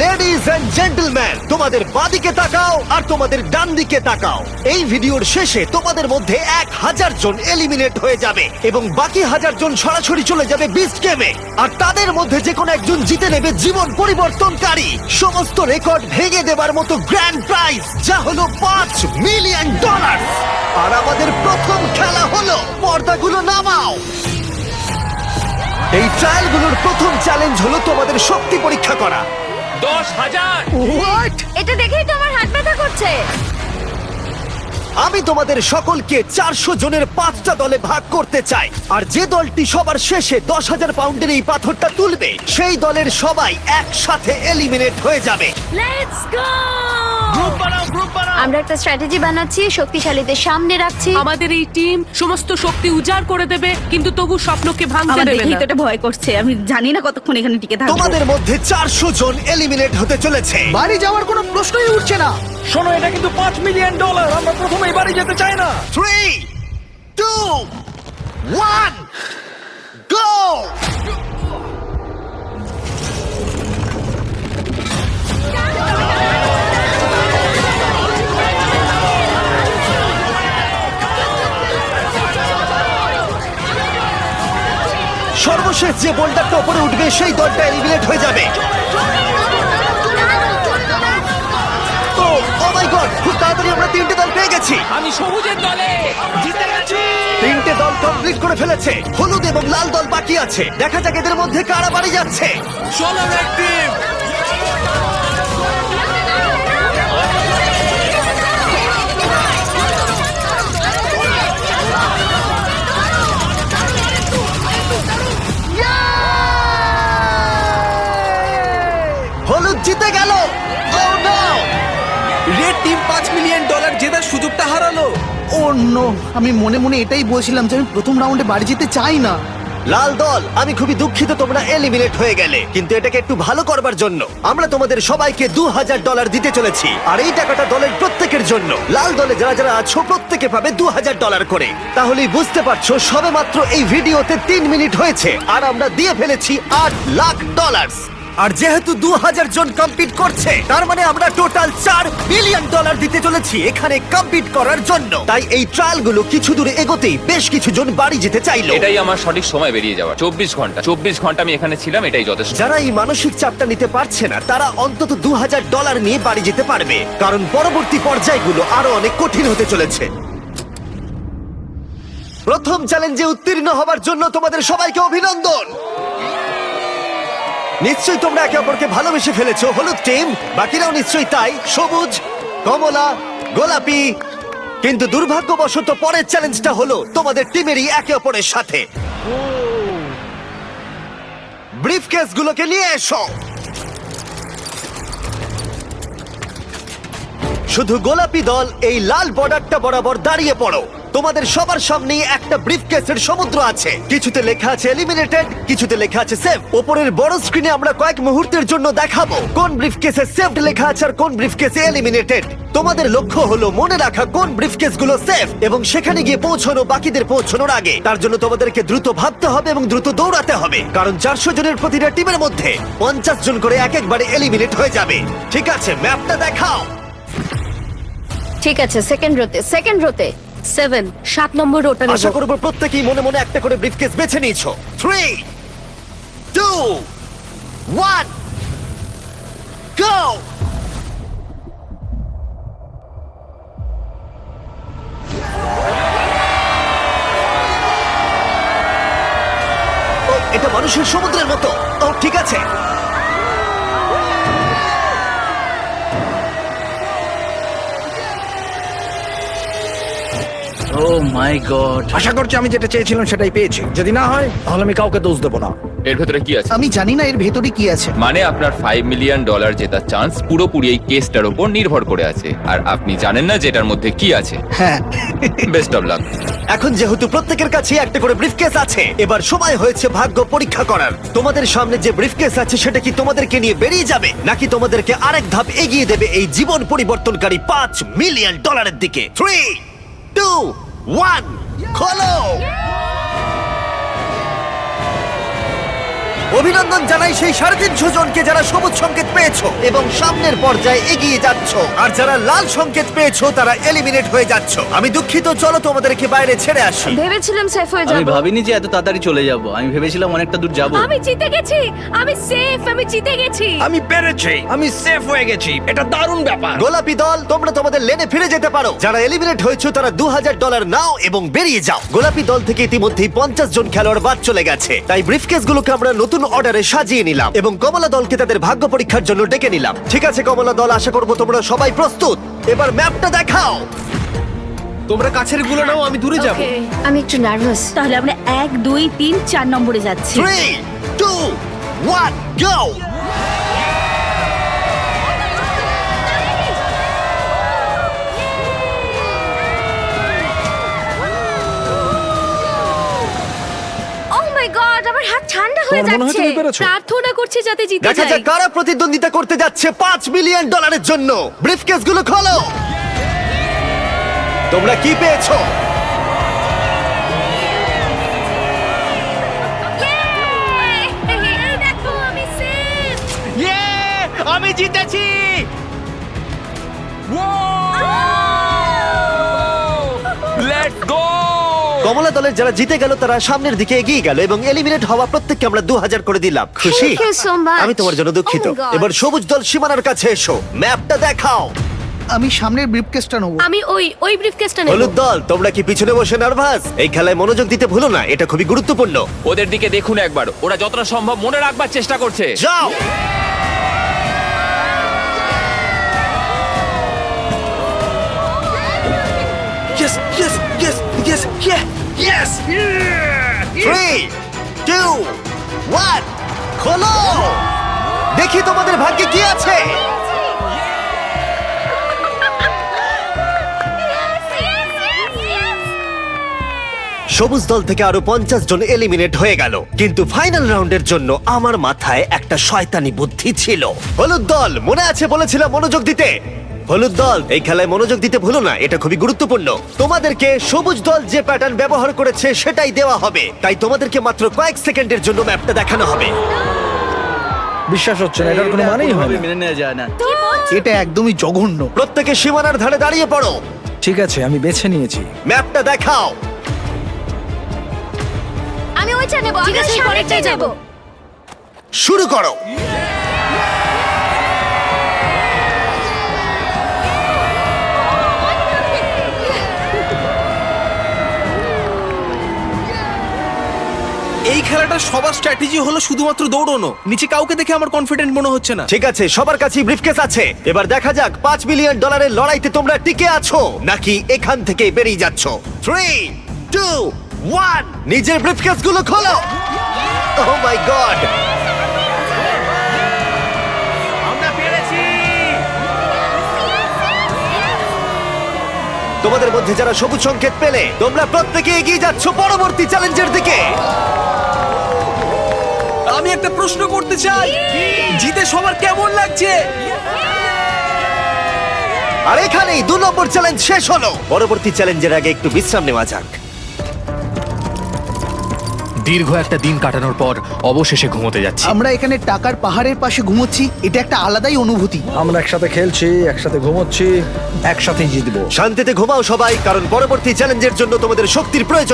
Ladies and gentleman তোমাদের বাদিকে তাকাও আর তোমাদের ডান দিকে তাকাও। এই ভিডিওর শেষে তোমাদের মধ্যে এক হাজার জন এলিমিনেট হয়ে যাবে এবং বাকি হাজার জন সরাসরি চলে যাবে বিস্ট গেমে আর তাদের মধ্যে যে কোনো একজন জিতে নেবে জীবন পরিবর্তনকারী। সমস্ত রেকর্ড ভেঙে দেবার মতো গ্র্যান্ড প্রাইজ যা হলো পাঁচ মিলিয়ন ডলার আর আমাদের প্রথম খেলা হলো, পর্দাগুলো নামাও। এই ট্রায়ালগুলোর প্রথম চ্যালেঞ্জ হলো তোমাদের শক্তি পরীক্ষা করা। দশ হাজার। এটা দেখেই তো আমার হাত ব্যথা করছে। আমি তোমাদের সকলকে চারশো জনের পাঁচটা দলে ভাগ করতে চাই। আর যে দলটি সবার শেষে দশ হাজার পাউন্ডের এই পাথরটা তুলবে সেই দলের সবাই একসাথে এলিমিনেট হয়ে যাবে। লেটস গো আমরা একটা স্ট্র্যাটেজি বানাচ্ছি শক্তিশালীদের সামনে রাখছি। আমাদের এই টিম সমস্ত শক্তি উজাড় করে দেবে কিন্তু তবু স্বপ্নকে ভাঙতে আমার দেবে দেখেই না তো এটা ভয় করছে আমি জানি না কতক্ষণ এখানে টিকে থাকব। তোমাদের মধ্যে চারশো জন এলিমিনেট হতে চলেছে। বাড়ি যাওয়ার কোনো প্রশ্নই উঠছে না। শোনো এটা কিন্তু পাঁচ মিলিয়ন ডলার আমরা প্রথমেই বাড়ি যেতে চাই না। থ্রি সর্বশেষ যে বলটা টপরে উঠবে সেই দলটা এলিমিনেট হয়ে যাবে। তো ও মাই গড খুব তাড়াতাড়ি আমরা তিনটে দল পেয়ে গেছি। আমি সবুজের দলে জিতে গেছি। তিনটে দল কমপ্লিট করে ফেলেছে। হলুদ এবং লাল দল বাকি আছে। দেখা যাক এদের মধ্যে কারা বাড়ি যাচ্ছে। চলো রেড টিম। পাঁচ মিলিয়ন ডলার জেতার সুযোগটা হারালো। নো, আমি মনে মনে এটাই বলছিলাম যে আমি প্রথম রাউন্ডে বাড়ি যেতে চাই না। লাল দল, আমি খুবই দুঃখিত তোমরা এলিমিনেট হয়ে গেলে, কিন্তু এটাকে একটু ভালো করবার জন্য। আমরা তোমাদের সবাইকে দু হাজার ডলার দিতে চলেছি, আর এই টাকাটা দলের প্রত্যেকের জন্য। লাল দলে যারা যারা আছো, প্রত্যেকে পাবে দু হাজার ডলার করে। তাহলেই বুঝতে পারছ সবে মাত্র এই ভিডিওতে তিন মিনিট হয়েছে, আর আমরা দিয়ে ফেলেছি আট লাখ ডলার আর যেহেতু দু হাজার জন কম্পিট করছে তার মানে আমরা টোটাল চার বিলিয়ন ডলার দিতে চলেছি এখানে কম্পিট করার জন্য। তাই এই ট্রায়ালগুলো কিছু দূরে এগোতেই বেশ কিছু জন বাড়ি যেতে চাইলো। এটাই আমার সঠিক সময় বেরিয়ে যাওয়া। চব্বিশ ঘণ্টা চব্বিশ ঘণ্টা আমি এখানে ছিলাম এটাই যথেষ্ট। যারা এই মানসিক চাপটা নিতে পারছে না তারা অন্তত দু হাজার ডলার নিয়ে বাড়ি যেতে পারবে। কারণ পরবর্তী পর্যায়গুলো আরও অনেক কঠিন হতে চলেছে। প্রথম চ্যালেঞ্জে উত্তীর্ণ হবার জন্য তোমাদের সবাইকে অভিনন্দন। নিশ্চয়ই তোমরা একে অপরকে ভালোবেসে ফেলেছো। হলুদ টিম, বাকিরাও নিশ্চয়ই তাই। সবুজ, কমলা, গোলাপি। কিন্তু দুর্ভাগ্যবশত পরের চ্যালেঞ্জটা হলো তোমাদের টিমেরই একে অপরের সাথে। ব্রিফকেস গুলোকে নিয়ে এসো। শুধু গোলাপি দল এই লাল বর্ডারটা বরাবর দাঁড়িয়ে পড়ো। তোমাদের সবার সামনেই একটা ব্রিফকেসের সমুদ্র আছে। কিছুতে লেখা আছে এলিমিনেটেড কিছুতে লেখা আছে সেফ ওপরের বড় স্ক্রিনে আমরা কয়েক মুহূর্তের জন্য দেখাবো কোন ব্রিফকেসে সেভড লেখা আছে আর কোন ব্রিফকেসে এলিমিনেটেড তোমাদের লক্ষ্য হলো মনে রাখা কোন ব্রিফকেসগুলো সেফ এবং সেখানে গিয়ে পৌঁছানো, বাকিদের পৌঁছানোর আগে। তার জন্য তোমাদেরকে দ্রুত ভাবতে হবে এবং দ্রুত দৌড়াতে হবে। কারণ চারশো জনের প্রতিটা টিমের মধ্যে পঞ্চাশ জন করে এক একবারে এলিমিনেট হয়ে যাবে। ঠিক আছে ম্যাপটা দেখাও। ঠিক আছে সেকেন্ড রোতে সেকেন্ড রোতে সেভেন, সাত নম্বর ওটা আশা করব প্রত্যেকেই মনে মনে একটা করে ব্রিফকেস বেছে নিয়েছো। থ্রি টু ওয়ান গো এটা মানুষের সমুদ্রের মতো। ও, ঠিক আছে। ও মাই গড আশা করছি আমি যেটা চেয়েছিলাম সেটাই পেয়েছি। যদি না হয় তাহলে আমি কাউকে দোষ দেবো না। এর ভেতরে কি আছে? আমি জানি না এর ভেতরে কি আছে। মানে আপনার ফাইভ মিলিয়ন ডলার জেতার চান্স পুরোপুরি এই কেসটার উপর নির্ভর করে আছে। আর আপনি জানেন না যে এটার মধ্যে কি আছে? হ্যাঁ। বেস্ট অফ লাক এখন যেহেতু প্রত্যেকের কাছে একটা করে ব্রিফকেস আছে এবার সময় হয়েছে ভাগ্য পরীক্ষা করার। তোমাদের সামনে যে ব্রিফকেস আছে সেটা কি তোমাদেরকে নিয়ে বেরিয়ে যাবে? নাকি তোমাদেরকে আরেক ধাপ এগিয়ে দেবে এই জীবন পরিবর্তনকারী পাঁচ মিলিয়ন ডলারের দিকে? থ্রি টু ওয়ান খোলো। অভিনন্দন জানাই সেই সাড়ে তিনশো জনকে যারা সবুজ সংকেত পেয়েছ। এবং সামনের পর্যায়ে এগিয়ে যাচ্ছ। আর যারা লাল সংকেত পেয়েছ তারা এলিমিনেট হয়ে যাচ্ছ। আমি দুঃখিত চলো তোমাদেরকে বাইরে ছেড়ে আসি। ভেবেছিলাম সেফ হয়ে আমি যাব। ভাবিনি যে এত তাড়াতাড়ি চলে যাব। আমি ভেবেছিলাম অনেকটা দূর যাব। আমি জিতে গেছি! আমি সেফ আমি জিতে গেছি! আমি পেরেছি! আমি সেফ হয়ে গেছি। এটা দারুণ ব্যাপার! গোলাপি দল তোমরা তোমাদের লেনে ফিরে যেতে পারো। যারা এলিমিনেট হয়েছে তারা দু হাজার ডলার নাও এবং বেরিয়ে যাও। গোলাপি দল থেকে ইতিমধ্যেই পঞ্চাশ জন খেলোয়াড় বাদ চলে গেছে। তাই ব্রিফকেস গুলোকে আমরা নতুন অর্ডারে সাজিয়ে নিলাম। এবং কমলা দলকে তাদের ভাগ্য পরীক্ষার জন্য ডেকে নিলাম। ঠিক আছে কমলা দল আশা করব তোমরা সবাই প্রস্তুত। এবার ম্যাপটা দেখাও। তোমরা কাছেরগুলো নাও আমি দূরে যাব। Okay, আমি একটু নার্ভাস তাহলে আমরা এক দুই তিন চার নম্বরে যাচ্ছি। থ্রি টু ওয়ান গো হয়ে তোমার মনে হয় যাচ্ছে। তুমি পেরেছ? প্রার্থনা করছি যাতে জিতে দেখা যাই যাক কারা প্রতিদ্বন্দ্বিতা করতে যাচ্ছে পাঁচ মিলিয়ন ডলারের জন্য। ব্রিফকেসগুলো খোলো। তোমরা কি পেয়েছ? এই দেখো আমি সেফ। আমি জিতেছি। লেটস কমলা দলের যারা জিতে গেল তারা সামনের দিকে এগিয়ে গেল এবং এলিমিনেট হওয়া প্রত্যেককে আমরা দু হাজার করে দিলাম। খুশি? Thank you so much. আমি তোমার জন্য দুঃখিত। Oh my God. এবার সবুজ দল সীমানার কাছে এসো। ম্যাপটা দেখাও। আমি সামনের ব্রিফকেসটা নেব। আমি ওই ওই ব্রিফকেসটা নেব। হলুদ দল তোমরা কি পিছনে বসে নার্ভাস এই খেলায় মনোযোগ দিতে ভুলো না এটা খুবই গুরুত্বপূর্ণ। ওদের দিকে দেখুন একবার। ওরা যতটা সম্ভব মনে রাখবার চেষ্টা করছে। যাও! Yes yes yes three two one খোলো! দেখি তোমাদের ভাগ্যে কি আছে। সবুজ দল থেকে আরও পঞ্চাশ জন এলিমিনেট হয়ে গেল। কিন্তু ফাইনাল রাউন্ডের জন্য আমার মাথায় একটা শয়তানি বুদ্ধি ছিল। হলুদ দল মনে আছে বলেছিলাম মনোযোগ দিতে? হলুদ দল। এই খেলায় মনোযোগ দিতে ভুলো না এটা খুবই গুরুত্বপূর্ণ। তোমাদেরকে সবুজ দল যে প্যাটার্ন ব্যবহার করেছে সেটাই দেওয়া হবে। তাই তোমাদেরকে মাত্র কয়েক সেকেন্ডের জন্য ম্যাপটা দেখানো হবে। বিশ্বাস হচ্ছে না এটার কোনো মানেই হয় না। মেনে নেওয়া যায় না। এটা একদমই জঘন্য। প্রত্যেকে সীমানার ধারে দাঁড়িয়ে পড়ো। ঠিক আছে আমি বেছে নিয়েছি। ম্যাপটা দেখাও। আমি ওইটা নেব আমি ওই নেব। শুরু করো। খেলাটা সবার স্ট্র্যাটেজি হলো শুধুমাত্র দৌড়ানো। নিচে কাউকে দেখে আমার কনফিডেন্ট মনে হচ্ছে না। ঠিক আছে সবার কাছেই ব্রিফকেস আছে। এবার দেখা যাক পাঁচ মিলিয়ন ডলারের লড়াইতে তোমরা টিকে আছো নাকি এখান থেকে বেরিয়ে যাচ্ছ? থ্রি টু ওয়ান নিজের ব্রিফকেসগুলো খোলো ও মাই গড তোমাদের মধ্যে যারা সবুজ সংকেত পেলে তোমরা প্রত্যেকে এগিয়ে যাচ্ছ পরবর্তী চ্যালেঞ্জের দিকে। আমি একটা প্রশ্ন করতে চাই। জিতে সবার কেমন লাগছে? আর এখানেই দু নম্বর চ্যালেঞ্জ শেষ হলো। পরবর্তী চ্যালেঞ্জের আগে একটু বিশ্রাম নেওয়া যাক। দীর্ঘ একটা দিন কাটানোর পর অবশেষে ঘুমোতে যাচ্ছি। আমরা এখানে টাকার পাহাড়ের পাশে ঘুমোচ্ছি এটা একটা আলাদাই অনুভূতি। আমরা একসাথে খেলছি একসাথে ঘুমোচ্ছি একসাথেই জিতবো। শান্তিতে ঘুমাও সবাই কারণ পরবর্তী চ্যালেঞ্জের জন্য তোমাদের শক্তির প্রয়োজন